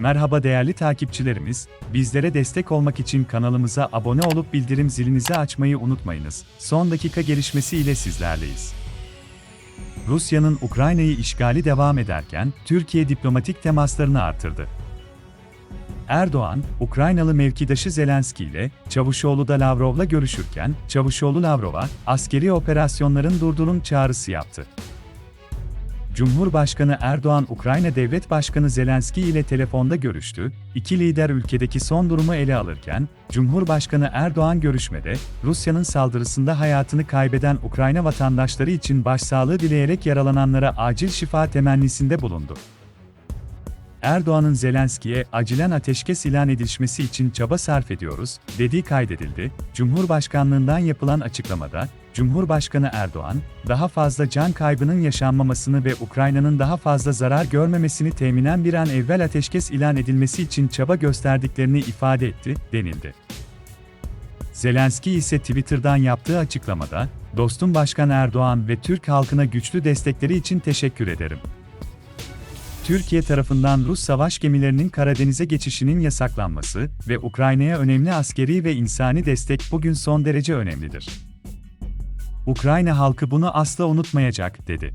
Merhaba değerli takipçilerimiz, bizlere destek olmak için kanalımıza abone olup bildirim zilinizi açmayı unutmayınız. Son dakika gelişmesi ile sizlerleyiz. Rusya'nın Ukrayna'yı işgali devam ederken, Türkiye diplomatik temaslarını artırdı. Erdoğan, Ukraynalı mevkidaşı Zelenski ile Çavuşoğlu da Lavrov'la görüşürken, Çavuşoğlu Lavrov'a askeri operasyonların durdurun çağrısı yaptı. Cumhurbaşkanı Erdoğan Ukrayna Devlet Başkanı Zelenski ile telefonda görüştü. İki lider ülkedeki son durumu ele alırken, Cumhurbaşkanı Erdoğan görüşmede Rusya'nın saldırısında hayatını kaybeden Ukrayna vatandaşları için başsağlığı dileyerek yaralananlara acil şifa temennisinde bulundu. Erdoğan'ın Zelenski'ye acilen ateşkes ilan edilmesi için çaba sarf ediyoruz, dediği kaydedildi. Cumhurbaşkanlığından yapılan açıklamada, Cumhurbaşkanı Erdoğan, daha fazla can kaybının yaşanmamasını ve Ukrayna'nın daha fazla zarar görmemesini teminen bir an evvel ateşkes ilan edilmesi için çaba gösterdiklerini ifade etti, denildi. Zelenski ise Twitter'dan yaptığı açıklamada, dostum Başkan Erdoğan ve Türk halkına güçlü destekleri için teşekkür ederim. Türkiye tarafından Rus savaş gemilerinin Karadeniz'e geçişinin yasaklanması ve Ukrayna'ya önemli askeri ve insani destek bugün son derece önemlidir. Ukrayna halkı bunu asla unutmayacak, dedi.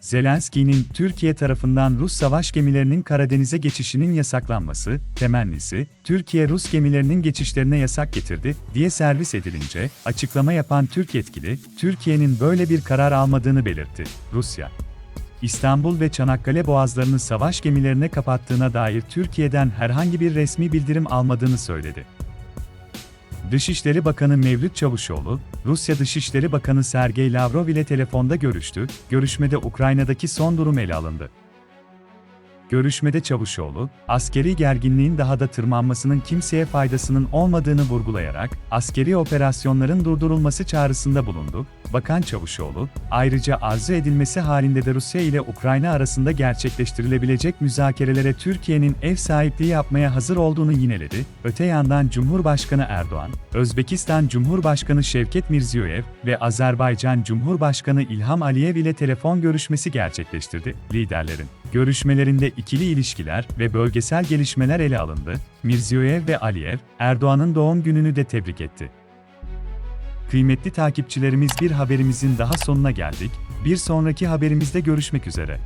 Zelenski'nin Türkiye tarafından Rus savaş gemilerinin Karadeniz'e geçişinin yasaklanması, temennisi, Türkiye Rus gemilerinin geçişlerine yasak getirdi, diye servis edilince, açıklama yapan Türk yetkili, Türkiye'nin böyle bir karar almadığını belirtti. Rusya, İstanbul ve Çanakkale boğazlarını savaş gemilerine kapattığına dair Türkiye'den herhangi bir resmi bildirim almadığını söyledi. Dışişleri Bakanı Mevlüt Çavuşoğlu, Rusya Dışişleri Bakanı Sergey Lavrov ile telefonda görüştü, görüşmede Ukrayna'daki son durum ele alındı. Görüşmede Çavuşoğlu, askeri gerginliğin daha da tırmanmasının kimseye faydasının olmadığını vurgulayarak, askeri operasyonların durdurulması çağrısında bulundu. Bakan Çavuşoğlu, ayrıca arzu edilmesi halinde de Rusya ile Ukrayna arasında gerçekleştirilebilecek müzakerelere Türkiye'nin ev sahipliği yapmaya hazır olduğunu yineledi. Öte yandan Cumhurbaşkanı Erdoğan, Özbekistan Cumhurbaşkanı Şevket Mirziyoyev ve Azerbaycan Cumhurbaşkanı İlham Aliyev ile telefon görüşmesi gerçekleştirdi. Liderlerin görüşmelerinde ikili ilişkiler ve bölgesel gelişmeler ele alındı. Mirziyoyev ve Aliyev, Erdoğan'ın doğum gününü de tebrik etti. Kıymetli takipçilerimiz bir haberimizin daha sonuna geldik. Bir sonraki haberimizde görüşmek üzere.